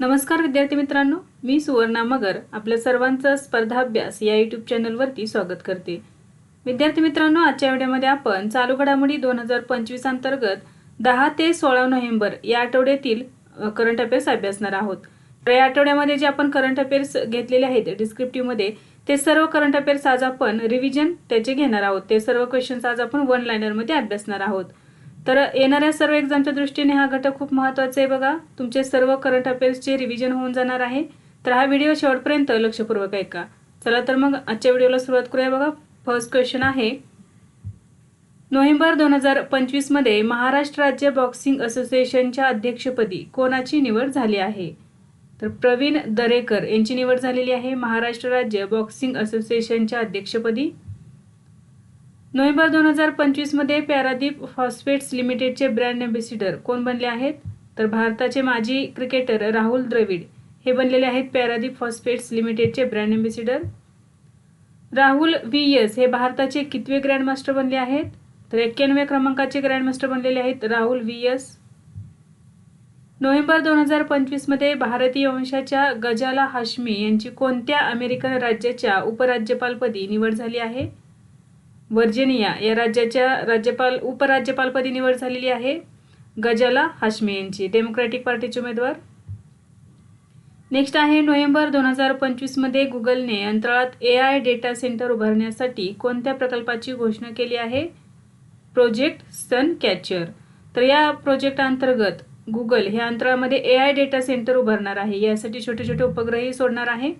नमस्कार विद्यार्थी मित्रांनो मी सुवर्णा मगर आपल्या सर्वांचं स्पर्धाभ्यास या यूट्यूब चॅनलवरती स्वागत करते. विद्यार्थी मित्रांनो आजच्या व्हिडिओमध्ये आपण चालू घडामोडी दोन हजार पंचवीस अंतर्गत दहा ते सोळा नोव्हेंबर या आठवड्यातील करंट अफेअर्स अभ्यासणार आहोत. तर या आठवड्यामध्ये जे आपण करंट अफेअर्स घेतलेले आहेत डिस्क्रिप्टिव्हमध्ये ते सर्व करंट अफेअर्स आज आपण रिव्हिजन त्याचे घेणार आहोत. ते सर्व क्वेश्चन्स आज आपण वन लायनरमध्ये अभ्यासणार आहोत. तर येणाऱ्या सर्व एक्झामच्या दृष्टीने हा घटक खूप महत्त्वाचा आहे बघा. तुमचे सर्व करंट अफेअर्सचे रिव्हिजन होऊन जाणार आहे. तर हा व्हिडिओ शेवटपर्यंत लक्षपूर्वक ऐका. चला तर मग आजच्या व्हिडिओला सुरुवात करूया बघा. फर्स्ट क्वेश्चन आहे. नोव्हेंबर दोन हजार पंचवीसमध्ये महाराष्ट्र राज्य बॉक्सिंग असोसिएशनच्या अध्यक्षपदी कोणाची निवड झाली आहे? तर प्रवीण दरेकर यांची निवड झालेली आहे महाराष्ट्र राज्य बॉक्सिंग असोसिएशनच्या अध्यक्षपदी. नोव्हेंबर दोन हजार पंचवीसमध्ये पॅरादीप फॉस्फेट्स लिमिटेडचे ब्रँड अँबेसिडर कोण बनले आहेत? तर भारताचे माजी क्रिकेटर राहुल द्रविड. हे बनलेले आहेत पॅरादीप फॉस्फेट्स लिमिटेडचे brand ambassador. Rahul V. S. हे भारताचे कितवे ग्रँडमास्टर बनले आहेत? तर एक्क्याण्णव्या क्रमांकाचे ग्रँडमास्टर बनलेले आहेत राहुल व्ही. एस. नोव्हेंबर दोन हजार पंचवीसमध्ये भारतीय वंशाच्या गजाला हाशमी यांची कोणत्या अमेरिकन राज्याच्या उपराज्यपालपदी निवड झाली आहे? वर्जिनिया या राज्याच्या राज्यपाल उपराज्यपालपदी निवड झालेली आहे. गजाला हाशमी यांची डेमोक्रॅटिक पार्टीचे उमेदवार. नेक्स्ट आहे नोव्हेंबर दोन हजार पंचवीसमध्ये गुगलने अंतराळात ए आय डेटा सेंटर उभारण्यासाठी कोणत्या प्रकल्पाची घोषणा केली आहे? प्रोजेक्ट सन कॅचर तर या प्रोजेक्ट अंतर्गत गुगल हे अंतराळामध्ये ए आय डेटा सेंटर उभारणार आहे. यासाठी छोटे छोटे उपग्रहही सोडणार आहे.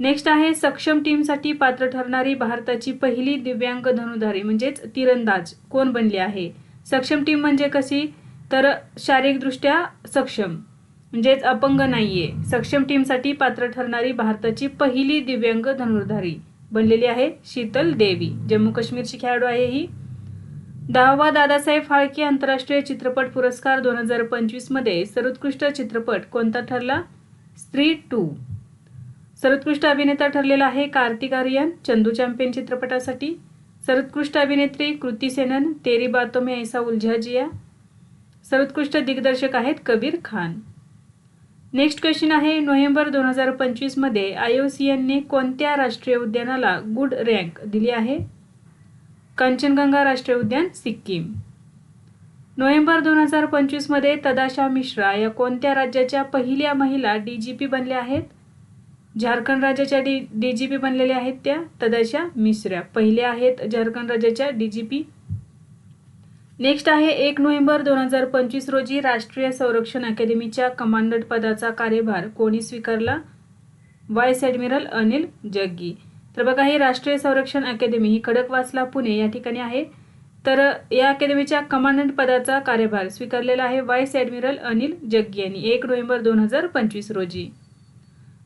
नेक्स्ट आहे सक्षम टीमसाठी पात्र ठरणारी भारताची पहिली दिव्यांग धनुधारी म्हणजेच तिरंदाज. कोण बनली आहे? सक्षम टीम म्हणजे कशी? तर शारीरिकदृष्ट्या सक्षम म्हणजेच अपंग नाहीये. सक्षम टीमसाठी पात्र ठरणारी भारताची पहिली दिव्यांग धनुर्धारी बनलेली आहे शीतल देवी. जम्मू काश्मीरची खेळाडू आहे ही. दहावा दादासाहेब फाळके आंतरराष्ट्रीय चित्रपट पुरस्कार दोन हजार पंचवीसमध्ये सर्वोत्कृष्ट चित्रपट कोणता ठरला? स्त्री टू. सर्वोत्कृष्ट अभिनेता ठरलेला आहे कार्तिक आर्यन चंदू चॅम्पियन चित्रपटासाठी. सर्वोत्कृष्ट अभिनेत्री कृती सेनन तेरी बातो में ऐसा उलझा जिया. सर्वोत्कृष्ट दिग्दर्शक आहेत कबीर खान. नेक्स्ट क्वेश्चन आहे नोव्हेंबर दोन हजार पंचवीसमध्ये आय ओ सी एनने कोणत्या राष्ट्रीय उद्यानाला गुड रँक दिली आहे? कंचनगंगा राष्ट्रीय उद्यान सिक्कीम. नोव्हेंबर दोन हजार पंचवीसमध्ये तदाशा मिश्रा या कोणत्या राज्याच्या पहिल्या महिला डी जी पी बनल्या आहेत? झारखंड राज्याच्या डी डी जी पी बनलेल्या आहेत त्या तदाशा मिश्रा. पहिल्या आहेत झारखंड राज्याच्या डी जी पी नेक्स्ट आहे एक नोव्हेंबर दोन हजार पंचवीस रोजी राष्ट्रीय संरक्षण अकादमीच्या कमांडंट पदाचा कार्यभार. कोणी स्वीकारला? Vice admiral Anil Jaggi. तर बघा ही राष्ट्रीय संरक्षण अकादमी ही खडकवासला पुणे या ठिकाणी आहे. तर या अकादमीच्या कमांडंट पदाचा कार्यभार स्वीकारलेला आहे व्हाईस ॲडमिरल अनिल जग्गी यांनी एक नोव्हेंबर दोन हजार पंचवीस रोजी.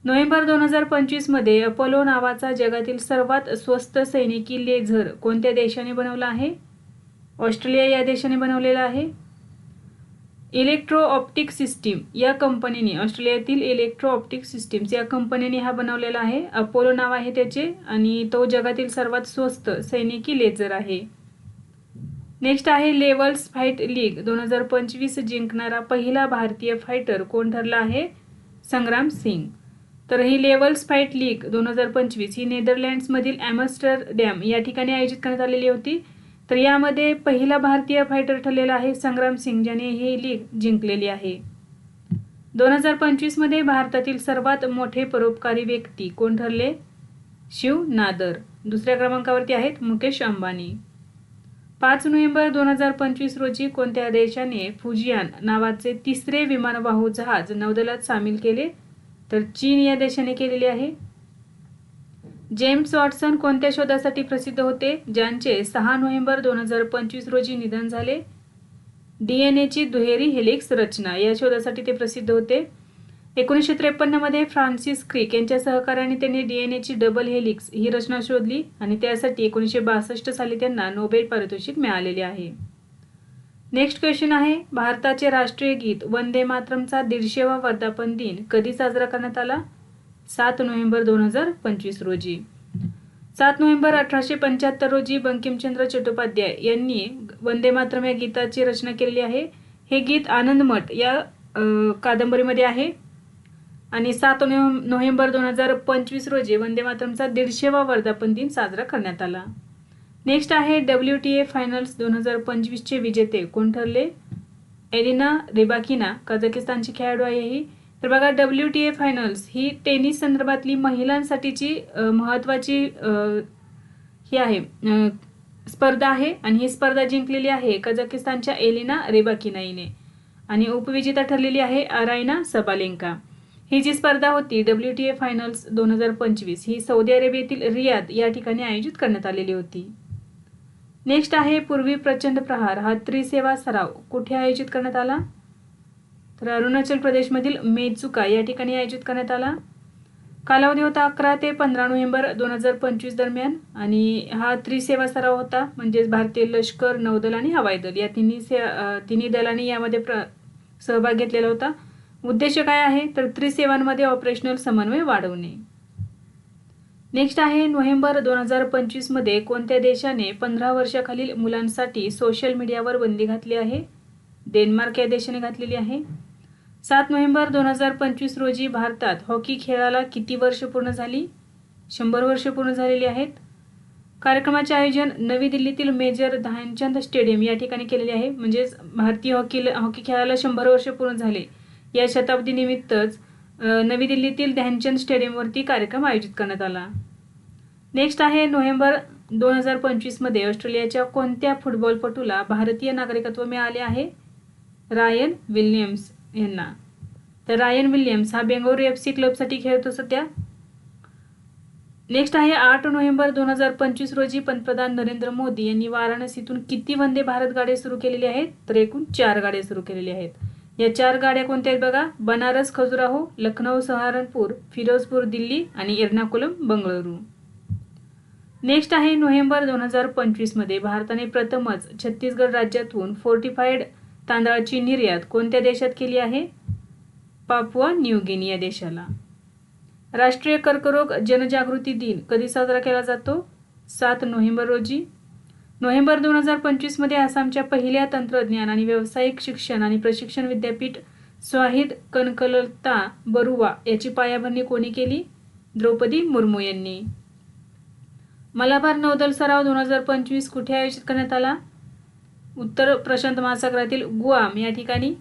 नोव्हेंबर दोन हजार पंचवीसमध्ये अपोलो नावाचा जगातील सर्वात स्वस्त सैनिकी लेझर कोणत्या देशाने बनवला आहे? ऑस्ट्रेलिया या देशाने बनवलेला आहे. इलेक्ट्रो ऑप्टिक सिस्टीम या कंपनीने ऑस्ट्रेलियातील इलेक्ट्रो ऑप्टिक सिस्टीम्स या कंपनीने हा बनवलेला आहे. अपोलो नाव आहे त्याचे आणि तो जगातील सर्वात स्वस्त सैनिकी लेझर आहे. नेक्स्ट आहे लेवल्स फाईट लीग. दोन हजार पंचवीस जिंकणारा पहिला भारतीय फायटर कोण ठरला आहे? संग्राम सिंग. तर ही लेवल्स फाईट लीग दोन हजार पंचवीस ही नेदरलँड्समधील डॅम या ठिकाणी आयोजित करण्यात आलेली होती. तर यामध्ये पहिला भारतीय फायटर ठरलेला आहे संग्राम सिंग ज्याने ही लीग जिंकलेली आहे. दोन हजार पंचवीसमध्ये भारतातील सर्वात मोठे परोपकारी व्यक्ती कोण ठरले? शिव नादर. दुसऱ्या क्रमांकावरती आहेत मुकेश अंबानी. पाच नोव्हेंबर दोन हजार पंचवीस रोजी कोणत्या देशाने फुजियान नावाचे तिसरे विमानवाहू जहाज नौदलात सामील केले? तर चीन या देशाने केलेली आहे. जेम्स वॉटसन कोणत्या शोधासाठी प्रसिद्ध होते? ज्यांचे सहा नोव्हेंबर दोन हजार पंचवीस रोजी निधन झाले. डी एन एची दुहेरी हेलिक्स रचना या शोधासाठी ते प्रसिद्ध होते. एकोणीसशे त्रेपन्नमध्ये फ्रान्सिस क्रिक यांच्या सहकार्याने त्यांनी डी एन एची डबल हेलिक्स ही रचना शोधली आणि त्यासाठी एकोणीसशे बासष्ट साली त्यांना नोबेल पारितोषिक मिळालेले आहे. नेक्स्ट क्वेश्चन आहे भारताचे राष्ट्रीय गीत वंदे मातरमचा दीडशेवा वर्धापन दिन कधी साजरा करण्यात आला? सात नोव्हेंबर दोन हजार पंचवीस रोजी. सात नोव्हेंबर अठराशे पंच्याहत्तर रोजी बंकिमचंद्र चट्टोपाध्याय यांनी वंदे मातरम या गीताची रचना केलेली आहे. हे गीत आनंदमठ या कादंबरीमध्ये आहे. आणि सात नोव्हेंबर दोन हजार पंचवीस रोजी वंदे मातरमचा दीडशेवा वर्धापन दिन साजरा करण्यात आला. नेक्स्ट आहे डब्ल्यू टी ए फायनल्स दोन हजार पंचवीसचे विजेते. कोण ठरले? एलिना रेबाकिना कझाकिस्तानची खेळाडू आहे ही तर बघा डब्ल्यू टी ए फायनल्स ही टेनिस संदर्भातली महिलांसाठीची महत्त्वाची ही आहे स्पर्धा आहे. आणि ही स्पर्धा जिंकलेली आहे कझाकिस्तानच्या एलिना रेबाकिना हिने आणि उपविजेता ठरलेली आहे अरायना सबालेंका. ही जी स्पर्धा होती डब्ल्यू टी ए फायनल्स दोन हजार पंचवीस ही सौदी अरेबियातील रियाद या ठिकाणी आयोजित करण्यात आलेली होती. नेक्स्ट आहे पूर्वी प्रचंड प्रहार. हा त्रिसेवा सराव. कुठे आयोजित करण्यात आला? तर अरुणाचल प्रदेशमधील मेचुका या ठिकाणी आयोजित करण्यात आला. कालावधी होता अकरा ते पंधरा नोव्हेंबर दोन हजार पंचवीस दरम्यान आणि हा त्रिसेवा सराव होता म्हणजेच भारतीय लष्कर नौदल आणि हवाई दल. या तिन्ही से तिन्ही दलांनी यामध्ये प्र सहभाग घेतलेला होता. उद्देश काय आहे? तर त्रिसेवांमध्ये ऑपरेशनल समन्वय वाढवणे. नेक्स्ट आहे नोव्हेंबर दोन हजार पंचवीसमध्ये कोणत्या देशाने पंधरा वर्षाखालील मुलांसाठी सोशल मीडियावर बंदी घातली आहे? डेन्मार्क या देशाने घातलेली आहे. सात नोव्हेंबर दोन हजार पंचवीस रोजी भारतात हॉकी खेळाला किती वर्ष पूर्ण झाली? शंभर वर्ष पूर्ण झालेली आहेत. कार्यक्रमाचे आयोजन नवी दिल्लीतील मेजर ध्यानचंद स्टेडियम या ठिकाणी केलेले आहे. म्हणजेच भारतीय हॉकी हॉकी खेळाला शंभर वर्ष पूर्ण झाले. या शताब्दीनिमित्तच नवी दिल्लीतील ध्यानचंद स्टेडियमवरती कार्यक्रम आयोजित करण्यात आला. नेक्स्ट आहे नोव्हेंबर दोन हजार पंचवीसमध्ये ऑस्ट्रेलियाच्या कोणत्या फुटबॉलपटूला भारतीय नागरिकत्व मिळाले आहे? रायन विल्यम्स यांना. तर रायन विल्यम्स हा बेंगळुरू एफ सी क्लबसाठी खेळतो सध्या. नेक्स्ट आहे आठ नोव्हेंबर दोन हजार पंचवीस रोजी पंतप्रधान नरेंद्र मोदी यांनी वाराणसीतून किती वंदे भारत गाड्या सुरू केलेल्या आहेत? तर एकूण चार गाड्या सुरू केलेल्या आहेत. या चार गाड्या कोणत्या आहेत बघा? बनारस खजुराहो लखनौ सहारनपूर फिरोजपूर दिल्ली आणि एर्नाकुलम बंगळुरू. नेक्स्ट आहे नोव्हेंबर दोन हजार पंचवीसमध्ये भारताने प्रथमच छत्तीसगड राज्यातून फोर्टिफाईड तांदळाची निर्यात कोणत्या देशात केली आहे? पापुआ न्यू गिनी या देशाला. राष्ट्रीय कर्करोग जनजागृती दिन कधी साजरा केला जातो? सात नोव्हेंबर रोजी नोव्हेंबर दोन हजार पंचवीसमध्ये आसामच्या पहिल्या तंत्रज्ञान आणि व्यावसायिक शिक्षण आणि प्रशिक्षण विद्यापीठ स्वाहिद कनकलता बरुवा याची पायाभरणी कोणी केली? द्रौपदी मुर्मू यांनी. मलाबार नौदल सराव दोन हजार पंचवीस कुठे आयोजित करण्यात आला? उत्तर प्रशांत महासागरातील गुआम या ठिकाणी.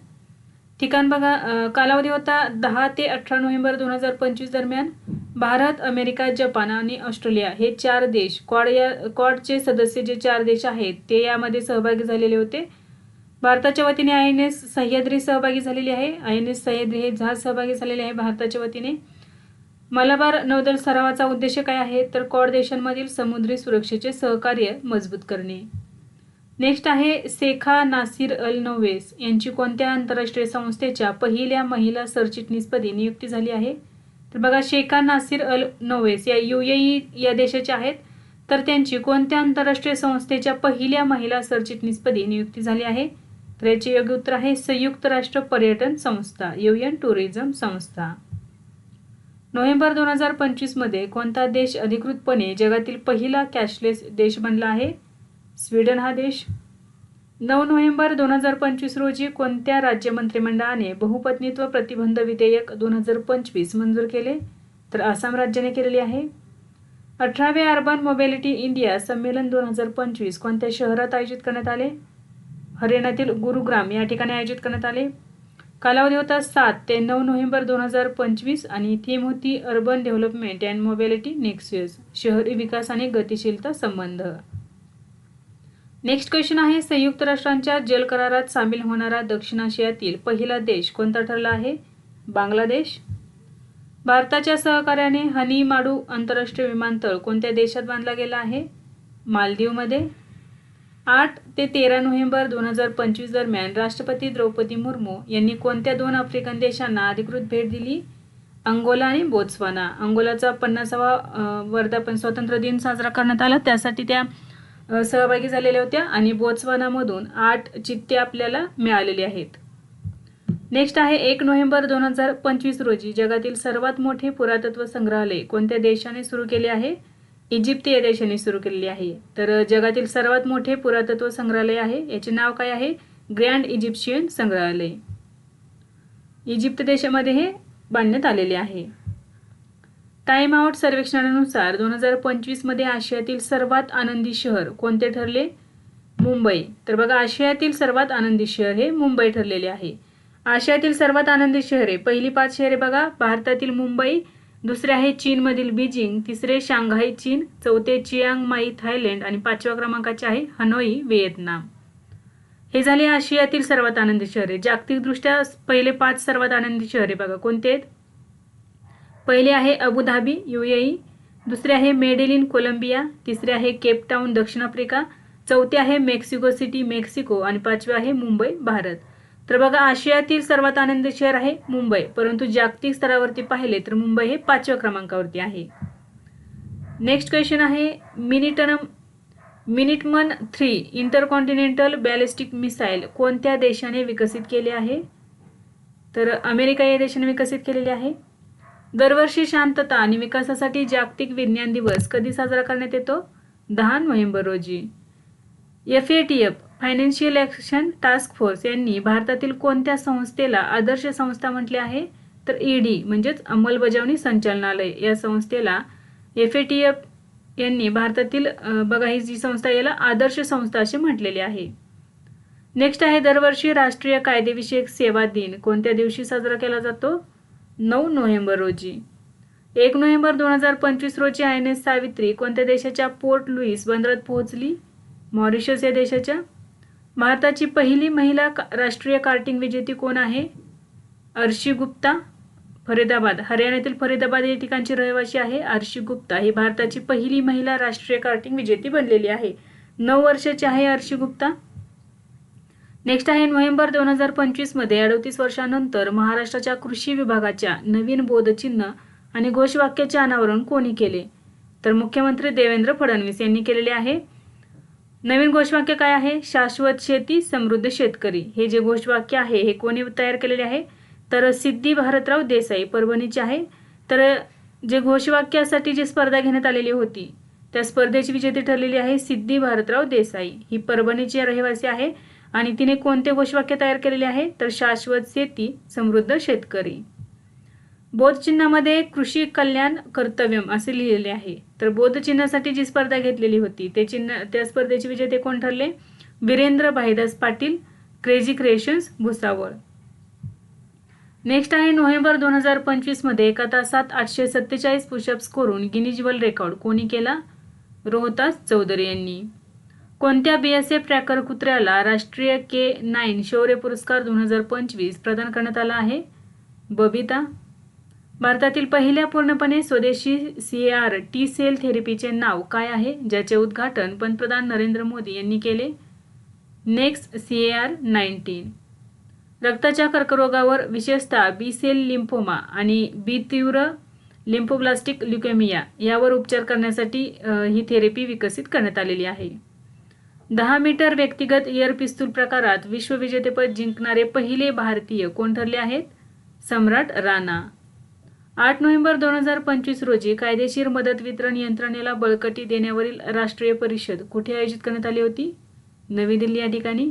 ठिकाण बघा कालावधी होता दहा ते अठरा नोव्हेंबर दोन हजार पंचवीस दरम्यान. भारत अमेरिका जपान आणि ऑस्ट्रेलिया हे चार देश. क्वाड या क्वाडचे सदस्य जे चार देश आहेत ते यामध्ये सहभागी झालेले होते. भारताच्या वतीने आय एन एस सह्याद्री सहभागी झालेली आहे. आय एन एस सह्याद्री हे जहाज सहभागी झालेले आहे भारताच्या वतीने. मलाबार नौदल सरावाचा उद्देश काय आहे? तर क्वाड देशांमधील समुद्री सुरक्षेचे सहकार्य मजबूत करणे. नेक्स्ट आहे सेखा नासिर अल नोवेस. यांची कोणत्या आंतरराष्ट्रीय संस्थेच्या पहिल्या महिला सरचिटणीसपदी नियुक्ती झाली आहे? तर बघा शेखा नासिर अल नोवेस या यू या देशाच्या आहेत. तर त्यांची कोणत्या आंतरराष्ट्रीय संस्थेच्या पहिल्या महिला सरचिटणीसपदी नियुक्ती झाली आहे? तर याचे योग्य उत्तर आहे संयुक्त राष्ट्र पर्यटन संस्था युएन टुरिझम संस्था. नोव्हेंबर दोन हजार पंचवीसमध्ये कोणता देश अधिकृतपणे जगातील पहिला कॅशलेस देश बनला आहे? स्वीडन हा देश नऊ नोव्हेंबर दोन हजार पंचवीस रोजी कोणत्या राज्य मंत्रिमंडळाने बहुपत्नीत्व प्रतिबंध विधेयक दोन हजार पंचवीस मंजूर केले? तर आसाम राज्याने केलेले आहे. अठरावे अर्बन मोबिलिटी इंडिया संमेलन दोन हजार पंचवीस कोणत्या शहरात आयोजित करण्यात आले? हरियाणातील गुरुग्राम या ठिकाणी आयोजित करण्यात आले. कालावधी होता सात ते नऊ नोव्हेंबर दोन हजार पंचवीस आणि थीम होती urban development and mobility next years शहरी विकास आणि गतिशीलता संबंध. नेक्स्ट क्वेश्चन आहे संयुक्त राष्ट्रांच्या जल करारात सामील होणारा दक्षिण आशियातील पहिला देश कोणता ठरला आहे? बांगलादेश. भारताच्या सहकार्याने हनी माडू आंतरराष्ट्रीय विमानतळ कोणत्या देशात बांधला गेला आहे? मालदीवमध्ये. आठ ते तेरा नोव्हेंबर दोन हजार पंचवीस दरम्यान राष्ट्रपती द्रौपदी मुर्मू यांनी कोणत्या दोन आफ्रिकन देशांना अधिकृत भेट दिली? अंगोला आणि बोत्सवाना. अंगोलाचा पन्नासावा वर्धापन स्वातंत्र्य दिन साजरा करण्यात आला. त्यासाठी त्या सहभागी झालेल्या होत्या आणि बोत्सवानामधून आठ चित्ते आपल्याला मिळालेली आहेत. नेक्स्ट आहे एक नोव्हेंबर दोन हजार पंचवीस रोजी जगातील सर्वात मोठे पुरातत्व संग्रहालय कोणत्या देशाने सुरू केले आहे? इजिप्त या देशाने सुरू केलेली आहे. तर जगातील सर्वात मोठे पुरातत्व संग्रहालय आहे. याचे नाव काय आहे? ग्रँड इजिप्शियन संग्रहालय. इजिप्त देशामध्ये हे बांधण्यात आलेले आहे. टाइम आउट सर्वेक्षणानुसार दोन हजार पंचवीसमध्ये आशियातील सर्वात आनंदी शहर कोणते ठरले? मुंबई. तर बघा आशियातील सर्वात आनंदी शहर हे मुंबई ठरलेले आहे. आशियातील सर्वात आनंदी शहरे पहिली पाच शहरे बघा. भारतातील मुंबई दुसरे आहे चीनमधील बीजिंग तिसरे शांघाई चीन चौथे चियांग माई थायलंड आणि पाचव्या क्रमांकाचे आहे हनोई व्हिएतनाम. हे झाले आशियातील सर्वात आनंदी शहरे. जागतिकदृष्ट्या पहिले पाच सर्वात आनंदी शहरे बघा. कोणते आहेत? पहिले आहे अबुधाबी युएई दुसरे आहे मेडेलिन कोलंबिया. तिसरे आहे केपटाऊन दक्षिण आफ्रिका. चौथे आहे मेक्सिको सिटी मेक्सिको. आणि पाचवे आहे मुंबई भारत. तर बघा आशियातील सर्वात आनंदी शहर आहे मुंबई. परंतु जागतिक स्तरावरती पाहिले तर मुंबई हे पाचव्या क्रमांकावरती आहे. नेक्स्ट क्वेश्चन आहे minuteman minuteman three intercontinental ballistic missile कोणत्या देशाने विकसित केले आहे? तर अमेरिका या देशाने विकसित केलेले आहे. दरवर्षी शांतता आणि विकासासाठी जागतिक विज्ञान दिवस कधी साजरा करण्यात येतो? दहा नोव्हेंबर रोजी. F A T F financial action task force यांनी भारतातील कोणत्या संस्थेला आदर्श संस्था म्हटले आहे? तर ईडी म्हणजेच अंमलबजावणी संचालनालय या संस्थेला एफ ए टी एफ यांनी भारतातील बघा ही जी संस्था याला आदर्श संस्था असे म्हटलेले आहे. नेक्स्ट आहे दरवर्षी राष्ट्रीय कायदेविषयक सेवा दिन कोणत्या दिवशी साजरा केला जातो? नऊ नोव्हेंबर रोजी. एक नोव्हेंबर दोन हजार पंचवीस रोजी आय एन एस सावित्री कोणत्या देशाच्या पोर्ट लुईस बंदरात पोहोचली? मॉरिशस या देशाच्या? भारताची पहिली महिला राष्ट्रीय कार्टिंग विजेती कोण आहे? अर्शी गुप्ता. फरीदाबाद हरियाणातील फरीदाबाद या ठिकाणची रहिवासी आहे अर्शी गुप्ता. ही भारताची पहिली महिला राष्ट्रीय कार्टिंग विजेती बनलेली आहे. नऊ वर्षाची आहे अर्शी गुप्ता. नेक्स्ट आहे नोव्हेंबर दोन हजार पंचवीसमध्ये अडतीस वर्षानंतर महाराष्ट्राच्या कृषी विभागाच्या नवीन बोधचिन्ह आणि घोषवाक्याचे अनावरण कोणी केले? तर मुख्यमंत्री देवेंद्र फडणवीस यांनी केलेले आहे. नवीन घोषवाक्य काय आहे? शाश्वत शेती समृद्ध शेतकरी. हे जे घोषवाक्य आहे हे कोणी तयार केलेले आहे? तर सिद्धी भारतराव देसाई परभणीचे आहे. तर जे घोषवाक्यासाठी जी स्पर्धा घेण्यात आलेली होती त्या स्पर्धेची विजेती ठरलेली आहे सिद्धी भारतराव देसाई. ही परभणीची रहिवासी आहे. आणि तिने कोणते घोषवाक्य तयार केलेले आहे? तर शाश्वत शेती समृद्ध शेतकरी. बोधचिन्हामध्ये कृषी कल्याण कर्तव्यम असे लिहिलेले आहे. तर बोधचिन्हासाठी जी स्पर्धा घेतलेली होती ते चिन्ह त्या स्पर्धेचे विजेते कोण ठरले? Virendra Bhaidas Patil crazy creations Bhusawal. Next आहे नोव्हेंबर दोन हजार पंचवीसमध्ये एका तासात आठशे सत्तेचाळीस पुशअप्स करून गिनीज वर्ल्ड रेकॉर्ड कोणी केला? रोहतास चौधरी यांनी. कोणत्या बी एस एफ ट्रॅकर कुत्र्याला राष्ट्रीय के नाईन शौर्य पुरस्कार दोन हजार पंचवीस प्रदान करण्यात आला आहे? बबिता भारतातील पहिल्या पूर्णपणे स्वदेशी सी आर टी सेल थेरपीचे नाव काय आहे ज्याचे उद्घाटन पंतप्रधान नरेंद्र मोदी यांनी केले? नेक्स्ट सी आर नाईन्टीन रक्ताच्या कर्करोगावर विशेषतः बी सेल लिम्फोमा आणि बी तीव्र लिम्फोब्लास्टिक ल्युकेमिया यावर उपचार करण्यासाठी ही थेरपी विकसित करण्यात आलेली आहे. दहा मीटर व्यक्तिगत एअर पिस्तूल प्रकारात विश्वविजेतेपद जिंकणारे पहिले भारतीय कोण ठरले आहेत? सम्राट राणा. आठ नोव्हेंबर दोन हजार पंचवीस रोजी कायदेशीर मदत वितरण यंत्रणेला बळकटी देण्यावरील राष्ट्रीय परिषद कुठे आयोजित करण्यात आली होती? नवी दिल्ली या ठिकाणी.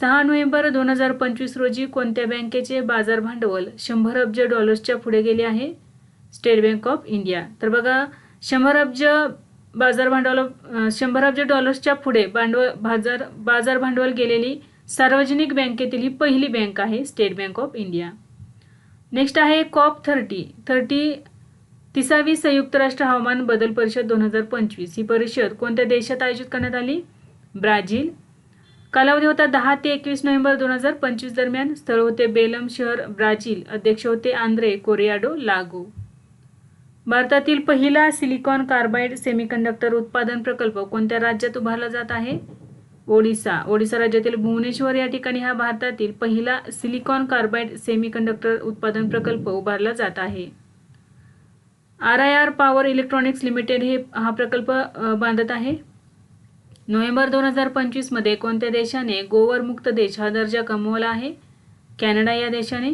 सहा नोव्हेंबर दोन हजार पंचवीस रोजी कोणत्या बँकेचे बाजार भांडवल शंभर अब्ज डॉलर्सच्या पुढे गेले आहे? State Bank of India. तर बघा शंभर अब्ज बाजार भांडवल शंभर अब्ज डॉलर्सच्या पुढे भांडवल बाजार बाजार भांडवल गेलेली सार्वजनिक बँकेतील ही पहिली बँक आहे State Bank of India. Next आहे कॉप थर्टी. थर्टी तिसावी संयुक्त राष्ट्र हवामान बदल परिषद दोन हजार पंचवीस. ही परिषद कोणत्या देशात आयोजित करण्यात आली? ब्राझील. कालावधी होता दहा ते एकवीस नोव्हेंबर दोन हजार पंचवीस दरम्यान. स्थळ होते बेलम शहर ब्राझील. अध्यक्ष होते आंद्रे कोरियाडो लागो. भारतातील पहिला सिलिकॉन कार्बाईड सेमीकंडक्टर उत्पादन प्रकल्प कोणत्या राज्यात उभारला जात आहे? ओडिसा. ओडिसा राज्यातील भुवनेश्वर या ठिकाणी हा भारतातील पहिला सिलिकॉन कार्बाईड सेमीकंडक्टर उत्पादन प्रकल्प उभारला जात आहे. R I R power electronics limited हे हा प्रकल्प बांधत आहे. नोव्हेंबर दोन हजार पंचवीसमध्ये कोणत्या देशाने गोवर मुक्त देश हा दर्जा कमवला आहे? कॅनडा या देशाने.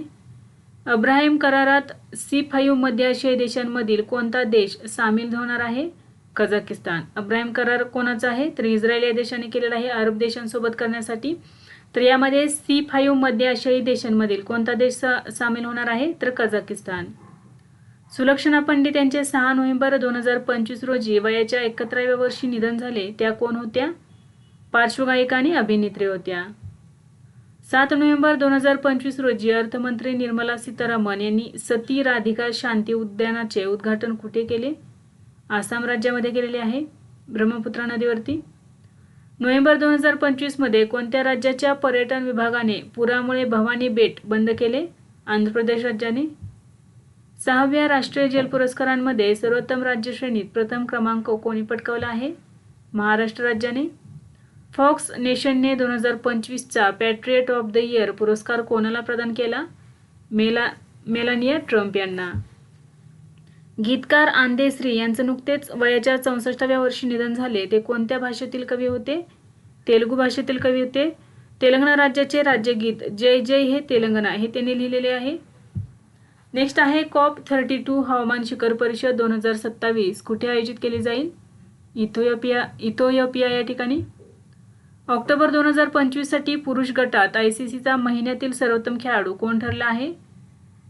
अब्राहिम करारात सी फाईव्ह मध्य आशियाई देशांमधील कोणता देश सामील होणार आहे? कझाकिस्तान. अब्राहिम करार कोणाचा आहे? तर इस्रायल या देशाने केलेला आहे. अरब देशांसोबत करण्यासाठी. तर यामध्ये सी फाईव्ह मध्य आशियाई देशांमधील कोणता देश सा सामील होणार आहे? तर कझाकिस्तान. सुलक्षणा पंडित यांचे सहा नोव्हेंबर दोन हजार पंचवीस रोजी वयाच्या एकत्राव्या वर्षी निधन झाले. त्या कोण होत्या? पार्श्वगायिका आणि अभिनेत्री होत्या. सात नोव्हेंबर दोन हजार पंचवीस रोजी अर्थमंत्री निर्मला सीतारामन यांनी सती राधिका शांती उद्यानाचे उद्घाटन कुठे केले? आसाम राज्यामध्ये केलेले आहे ब्रह्मपुत्रा नदीवरती. नोव्हेंबर दोन हजार पंचवीसमध्ये कोणत्या राज्याच्या पर्यटन विभागाने पुरामुळे भवानी बेट बंद केले? आंध्र प्रदेश राज्याने. सहाव्या राष्ट्रीय जल पुरस्कारांमध्ये सर्वोत्तम राज्य श्रेणीत प्रथम क्रमांक कोणी पटकावला आहे? महाराष्ट्र राज्याने. फॉक्स नेशनने दोन हजार पंचवीसचा पॅट्रियट ऑफ द इयर पुरस्कार कोणाला प्रदान केला? मेला मेलानिया ट्रम्प यांना. गीतकार आंदेश्री यांचं नुकतेच वयाच्या चौसष्टाव्या वर्षी निधन झाले. ते कोणत्या भाषेतील कवी होते? तेलुगू भाषेतील कवी होते. तेलंगणा राज्याचे राज्यगीत जय जय हे तेलंगणा हे त्यांनी लिहिलेले आहे. नेक्स्ट आहे कॉप थर्टी टू हवामान शिखर परिषद दोन हजार सत्तावीस. कुठे आयोजित केली जाईल? इथोयोपिया इथोयोपिया या ठिकाणी? ऑक्टोबर दोन हजार पंचवीससाठी पुरुष गटात आय सी सीचा महिन्यातील सर्वोत्तम खेळाडू कोण ठरला आहे?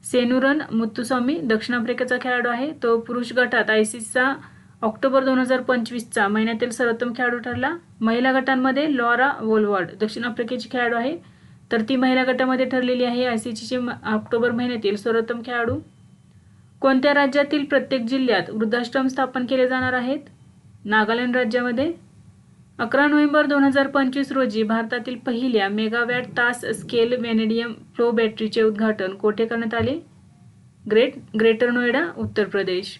सेनुरन मुत्तुस्वामी दक्षिण आफ्रिकेचा खेळाडू आहे. तो पुरुष गटात आय सी सीचा ऑक्टोबर दोन हजार पंचवीसचा महिन्यातील सर्वोत्तम खेळाडू ठरला. महिला गटांमध्ये लॉरा वोलवर्ड दक्षिण आफ्रिकेची खेळाडू आहे. तर ती महिला गटामध्ये ठरलेली आहे आय सी सीची ऑक्टोबर महिन्यातील सर्वोत्तम खेळाडू. कोणत्या राज्यातील प्रत्येक जिल्ह्यात वृद्धाश्रम स्थापन केले जाणार आहेत? नागालँड राज्यामध्ये अकरा नोव्हेंबर दोन हजार पंचवीस रोजी भारतातील पहिल्या मेगावॅट तास स्केल वेनेडियम फ्लो बॅटरीचे उद्घाटन कोठे करण्यात आले? Great greater Noida Uttar Pradesh.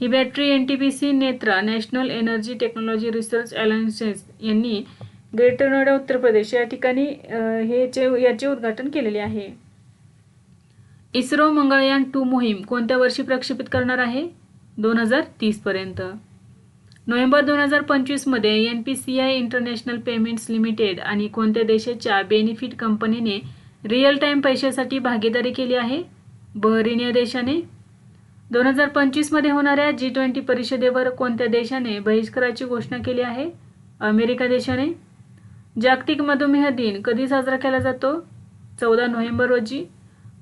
ही battery N T P C Netra national energy technology research alliances यांनी ग्रेटर नोएडा उत्तर प्रदेश या ठिकाणी हे याचे उद्घाटन केलेले आहे. इस्रो मंगळयान टू मोहीम कोणत्या वर्षी प्रक्षेपित करणार आहे? दोन हजार तीसपर्यंत नोव्हेंबर दोन हजार पंचवीसमध्ये N P C I international payments limited आणि कोणत्या देशाच्या बेनिफिट कंपनीने रिअल टाईम पैशासाठी भागीदारी केली आहे? बहरीन या देशाने. दोन हजार पंचवीसमध्ये होणाऱ्या जी ट्वेंटी परिषदेवर कोणत्या देशाने बहिष्काराची घोषणा केली आहे? अमेरिका देशाने. जागतिक मधुमेह दिन कधी साजरा केला जातो? चौदा नोव्हेंबर रोजी.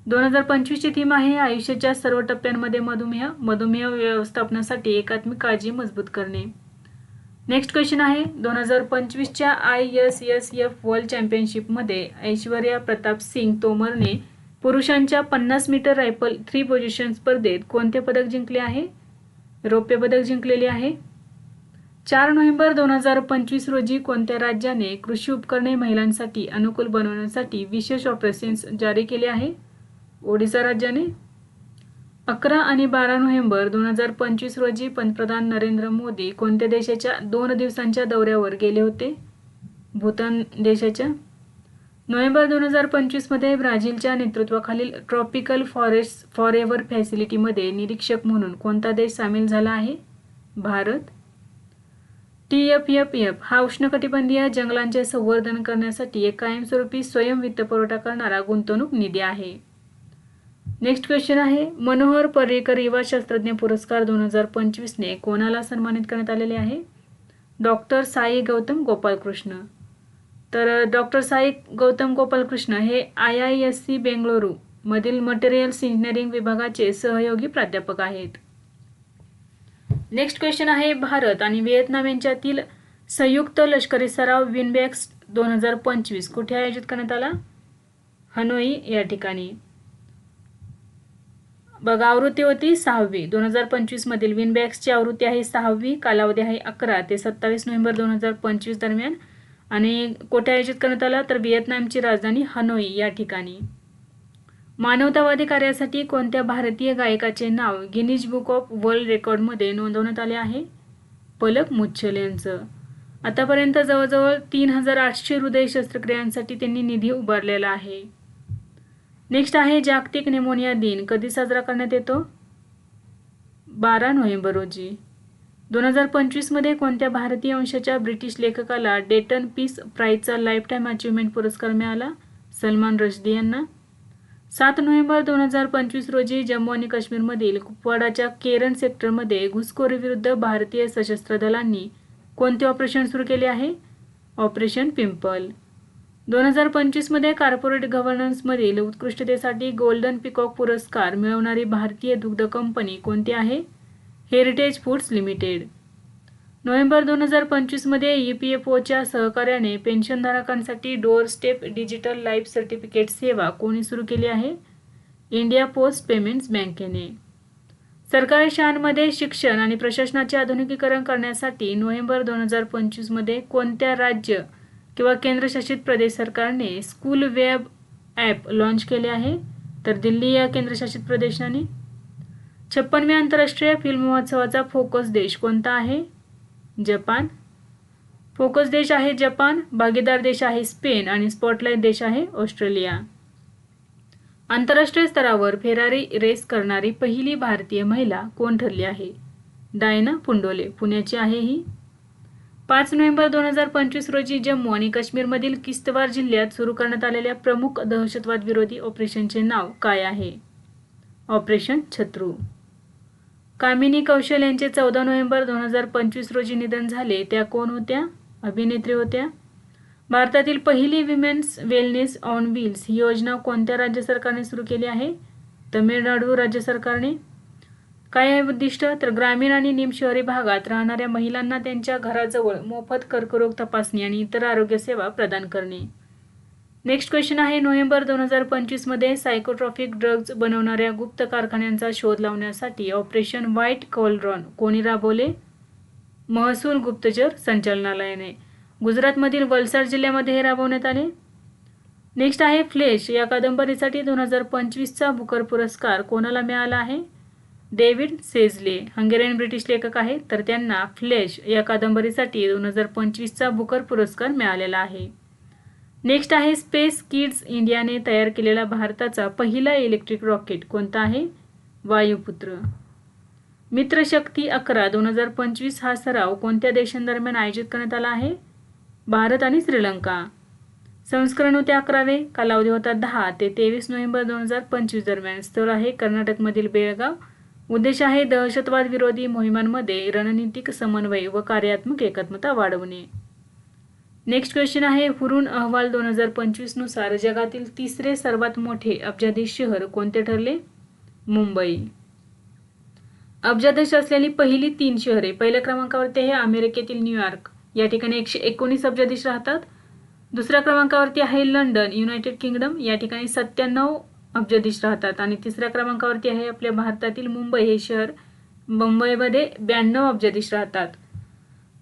दोन हजार पंचवीसची थीम आहे आयुष्याच्या सर्व टप्प्यांमध्ये मधुमेह मधुमेह व्यवस्थापनासाठी एकात्मिक काळजी मजबूत करणे. नेक्स्ट क्वेश्चन आहे दोन हजार पंचवीसच्या I S S F world चॅम्पियनशिपमध्ये ऐश्वर्या प्रताप सिंग तोमरने पुरुषांच्या पन्नास मीटर रायफल थ्री पोझिशन स्पर्धेत कोणते पदक जिंकले आहे? रौप्य पदक जिंकलेले आहे. चार नोव्हेंबर दोन हजार पंचवीस रोजी कोणत्या राज्याने कृषी उपकरणे महिलांसाठी अनुकूल बनवण्यासाठी विशेष ऑपरेशन्स जारी केले आहे? ओडिसा राज्याने अकरा आणि बारा नोव्हेंबर दोन हजार पंचवीस रोजी पंतप्रधान नरेंद्र मोदी कोणत्या देशाच्या दोन दिवसांच्या दौऱ्यावर गेले होते? भूतान देशाच्या. नोव्हेंबर दोन हजार पंचवीसमध्ये ब्राझीलच्या नेतृत्वाखालील ट्रॉपिकल फॉरेस्ट फॉरेवर फॅसिलिटीमध्ये निरीक्षक म्हणून कोणता देश सामील झाला आहे? Bharat. T F F F हा उष्णकटिबंधीय जंगलांचे संवर्धन करण्यासाठी एक कायमस्वरूपी स्वयं वित्तपुरवठा करणारा गुंतवणूक निधी आहे. नेक्स्ट क्वेश्चन आहे मनोहर पर्रिकर युवा शास्त्रज्ञ पुरस्कार दोन हजार पंचवीसने कोणाला सन्मानित करण्यात आलेले आहे? डॉक्टर साई गौतम गोपालकृष्ण. तर डॉक्टर साई गौतम गोपालकृष्ण हे I I S C Bengaluru मधील मटेरियल्स इंजिनिअरिंग विभागाचे सहयोगी प्राध्यापक आहेत. नेक्स्ट क्वेश्चन आहे भारत आणि व्हिएतनाम यांच्यातील संयुक्त लष्करी सराव विनबॅक्स दोन हजार पंचवीस कुठे आयोजित करण्यात आला? हनोई या ठिकाणी. बघा आवृत्ती होती सहावी. दोन हजार पंचवीसमधील विनबॅक्सची आवृत्ती आहे सहावी कालावधी आहे अकरा. ते सत्तावीस नोव्हेंबर दोन हजार पंचवीस दरम्यान. आणि कोठे आयोजित करण्यात आला? तर व्हिएतनामची राजधानी हनोई या ठिकाणी. मानवतावादी कार्यासाठी कोणत्या भारतीय गायकाचे नाव गिनीज बुक ऑफ वर्ल्ड रेकॉर्डमध्ये नोंदवण्यात आले आहे? पलक मुच्छल यांचं. आतापर्यंत जवळजवळ तीन हजार आठशे हृदय शस्त्रक्रियांसाठी त्यांनी निधी उभारलेला आहे. नेक्स्ट आहे जागतिक निमोनिया दिन. कधी साजरा करण्यात येतो? बारा नोव्हेंबर रोजी. दोन हजार पंचवीसमध्ये कोणत्या भारतीय वंशाच्या ब्रिटिश लेखकाला डेटन पीस प्राईजचा लाईफटाईम अचिव्हमेंट पुरस्कार मिळाला? सलमान रशदी यांना. सात नोव्हेंबर दोन हजार पंचवीस रोजी जम्मू आणि काश्मीरमधील कुपवाडाच्या केरन सेक्टरमध्ये घुसखोरीविरुद्ध भारतीय सशस्त्र दलांनी कोणते ऑपरेशन सुरू केले आहे? Operation pimple. दोन हजार पंचवीसमध्ये कॉर्पोरेट गव्हर्नन्समधील उत्कृष्टतेसाठी गोल्डन पिकॉक पुरस्कार मिळवणारी भारतीय दुग्ध कंपनी कोणती आहे? Heritage foods limited. नोव्हेंबर दोन हजार पंचवीसमध्ये ई पी एफ ओच्या सहकार्याने पेन्शनधारकांसाठी door step digital life certificate सेवा कोणी सुरू केली आहे? इंडिया पोस्ट पेमेंट्स बँकेने. सरकारी शाळांमध्ये शिक्षण आणि प्रशासनाचे आधुनिकीकरण करण्यासाठी नोव्हेंबर दोन हजार पंचवीसमध्ये कोणत्या राज्य किंवा केंद्रशासित प्रदेश सरकारने स्कूल वेब ॲप लॉन्च केले आहे. तर दिल्ली या केंद्रशासित प्रदेशाने. छप्पनव्या आंतरराष्ट्रीय फिल्म महोत्सवाचा फोकस देश कोणता आहे? जपान. फोकस देश आहे जपान भागीदार देश आहे स्पेन आणि स्पॉटलाईट देश आहे ऑस्ट्रेलिया. आंतरराष्ट्रीय स्तरावर फेरारी रेस करणारी पहिली भारतीय महिला कोण ठरली आहे? डायना पुंडोले. पुण्याची आहे ही. पाच नोव्हेंबर दोन हजार पंचवीस रोजी जम्मू आणि काश्मीरमधील किस्तवार जिल्ह्यात सुरू करण्यात आलेल्या प्रमुख दहशतवाद विरोधी ऑपरेशनचे नाव काय आहे? ऑपरेशन छत्रू. कामिनी कौशल यांचे चौदा नोव्हेंबर दोन हजार पंचवीस रोजी निधन झाले. त्या कोण होत्या? अभिनेत्री होत्या. भारतातील पहिली विमेन्स वेलनेस ऑन व्हील्स ही योजना कोणत्या राज्य सरकारने सुरू केली आहे? तमिळनाडू राज्य सरकारने. काय आहे उद्दिष्ट तर ग्रामीण आणि निमशहरी भागात राहणाऱ्या महिलांना त्यांच्या घराजवळ मोफत कर्करोग तपासणी आणि इतर आरोग्य सेवा प्रदान करणे. नेक्स्ट क्वेश्चन आहे नोव्हेंबर दोन हजार पंचवीसमध्ये सायकोट्रॉफिक ड्रग्ज बनवणाऱ्या गुप्त कारखान्यांचा शोध लावण्यासाठी ऑपरेशन व्हाईट कॉलरॉन कोणी राबवले? महसूल गुप्तचर संचालनालयाने. गुजरातमधील वलसाड जिल्ह्यामध्ये हे राबवण्यात आले. नेक्स्ट आहे फ्लेश या कादंबरीसाठी दोन हजार पंचवीसचा बुकर पुरस्कार कोणाला मिळाला आहे? डेव्हिड सेझले हंगेरियन ब्रिटिश लेखक आहेत तर त्यांना फ्लेश या कादंबरीसाठी दोन हजार पंचवीसचा बुकर पुरस्कार मिळालेला आहे. नेक्स्ट आहे स्पेस किड्स इंडियाने तयार केलेला भारताचा पहिला इलेक्ट्रिक रॉकेट कोणता आहे? वायुपुत्र. मित्रशक्ती अकरा दोन हजार पंचवीस हा सराव कोणत्या देशांदरम्यान आयोजित करण्यात आला आहे? भारत आणि श्रीलंका. संस्करण होते अकरावे कालावधी होता दहा ते तेवीस नोव्हेंबर दोन हजार पंचवीस दरम्यान. स्थळ आहे कर्नाटकमधील बेळगाव. उद्देश आहे दहशतवाद विरोधी मोहिमांमध्ये रणनीतिक समन्वय व कार्यात्मक एकात्मता वाढवणे. नेक्स्ट क्वेश्चन आहे हुरून अहवाल दोन हजार पंचवीसनुसार जगातील तिसरे सर्वात मोठे अब्जाधीश शहर कोणते ठरले? मुंबई. अब्जाधीश असलेली पहिली तीन शहरे पहिल्या क्रमांकावरती आहे अमेरिकेतील न्यूयॉर्क या ठिकाणी एकशे एकोणीस अब्जाधीश राहतात. दुसऱ्या क्रमांकावरती आहे लंडन युनायटेड किंगडम. या ठिकाणी सत्त्याण्णव अब्जाधीश राहतात. आणि तिसऱ्या क्रमांकावरती आहे आपल्या भारतातील मुंबई हे शहर. मुंबईमध्ये ब्याण्णव अब्जाधीश राहतात.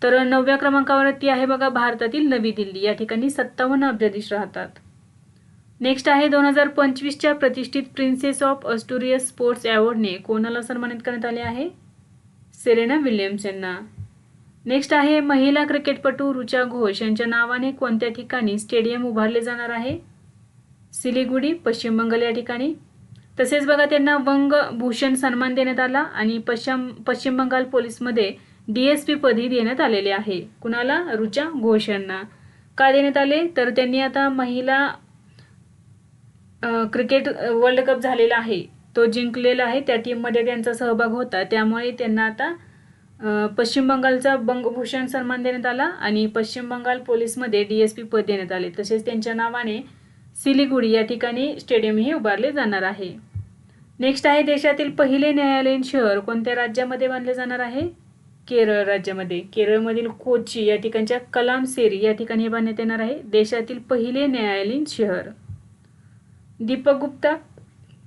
तर नवव्या क्रमांकावरती आहे बघा भारतातील नवी दिल्ली. या ठिकाणी सत्तावन्न अब्जाधीश राहतात. नेक्स्ट आहे दोन हजार पंचवीसच्या प्रतिष्ठित प्रिन्सेस ऑफ ऑस्टुरियस स्पोर्ट्स अवॉर्डने कोणाला सन्मानित करण्यात आले आहे? सेरेना विल्यम्स यांना. नेक्स्ट आहे महिला क्रिकेटपटू रुचा घोष यांच्या नावाने कोणत्या ठिकाणी स्टेडियम उभारले जाणार आहे? सिलिगुडी पश्चिम बंगाल या ठिकाणी. तसेच बघा त्यांना वंग भूषण सन्मान देण्यात आला आणि पश्चिम पश्चिम बंगाल पोलीसमध्ये डी एस पी पदही देण्यात आलेले आहे. कुणाला? रुचा घोष यांना. का देण्यात आले? तर त्यांनी आता महिला क्रिकेट वर्ल्ड कप झालेला आहे. तो जिंकलेला आहे. त्या टीममध्ये त्यांचा सहभाग होता. त्यामुळे त्यांना आता पश्चिम बंगालचा बंगभूषण सन्मान देण्यात आला आणि पश्चिम बंगाल पोलीसमध्ये डी एस पी पद देण्यात आले. तसेच त्यांच्या नावाने सिलिगुडी या ठिकाणी स्टेडियमही उभारले जाणार आहे. नेक्स्ट आहे देशातील पहिले न्यायालयीन शहर कोणत्या राज्यामध्ये बांधले जाणार आहे? केरळ राज्यामध्ये. केरळमधील कोची या ठिकाणच्या कलाम सेरी या ठिकाणी बांधण्यात येणार आहे. देशातील पहिले न्यायालयीन शहर. दीपक गुप्ता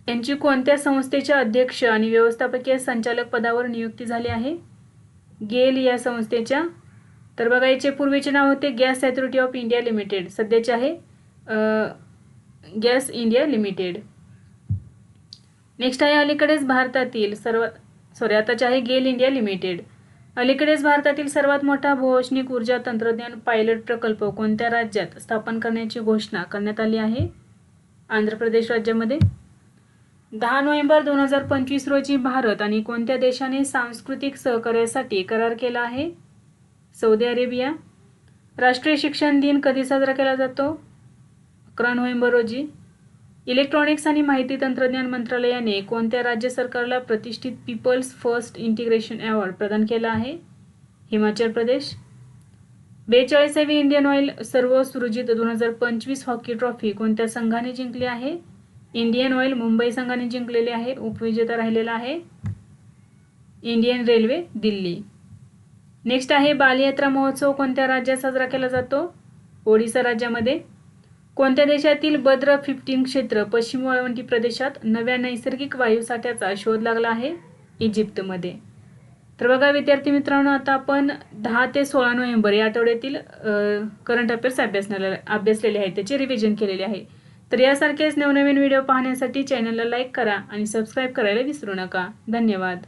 यांची कोणत्या संस्थेच्या अध्यक्ष आणि व्यवस्थापकीय संचालक पदावर नियुक्ती झाली आहे? गेल या संस्थेच्या. तर बघा याचे पूर्वीचे नाव होते gas authority of India limited. सध्याचे आहे गॅस इंडिया लिमिटेड. नेक्स्ट आहे अलीकडेच भारतातील सर्वात सॉरी आताचे आहे गेल इंडिया लिमिटेड. अलीकडेच भारतातील सर्वात मोठा भूऔष्णिक ऊर्जा तंत्रज्ञान पायलट प्रकल्प कोणत्या राज्यात स्थापन करण्याची घोषणा करण्यात आली आहे? आंध्र प्रदेश राज्यामध्ये. दहा नोव्हेंबर दोन हजार पंचवीस रोजी भारत आणि कोणत्या देशाने सांस्कृतिक सहकार्यासाठी करार केला आहे? Saudi Arabia. राष्ट्रीय शिक्षण दिन कधी साजरा केला जातो? अकरा नोव्हेंबर रोजी इलेक्ट्रॉनिक्स आणि माहिती तंत्रज्ञान मंत्रालयाने कोणत्या राज्य सरकारला प्रतिष्ठित पीपल्स फर्स्ट इंटिग्रेशन अवॉर्ड प्रदान केला आहे? हिमाचल प्रदेश. बेचाळीसावी इंडियन ऑइल सर्व सुरुजित दोन हजार पंचवीस हॉकी ट्रॉफी कोणत्या संघाने जिंकली आहे? इंडियन ऑइल मुंबई संघाने जिंकलेली आहे उपविजेता राहिलेला आहे. Indian railway Delhi. नेक्स्ट आहे बालयात्रा महोत्सव कोणत्या राज्यात साजरा केला जातो? ओडिसा राज्यामध्ये. कोणत्या देशातील बद्र फिफ्टीन क्षेत्र पश्चिम वाळवंटी प्रदेशात नव्या नैसर्गिक वायूसाठ्याचा शोध लागला आहे? इजिप्तमध्ये. तर बघा विद्यार्थी मित्रांनो आता आपण दहा ते सोळा नोव्हेंबर या आठवड्यातील करंट अफेअर्स अभ्यासलेले अभ्यासलेले आहेत त्याचे रिव्हिजन केलेले आहे. तर यासारखेच नवनवीन व्हिडिओ पाहण्यासाठी चॅनलला लाईक करा आणि सबस्क्राईब करायला विसरू नका. धन्यवाद.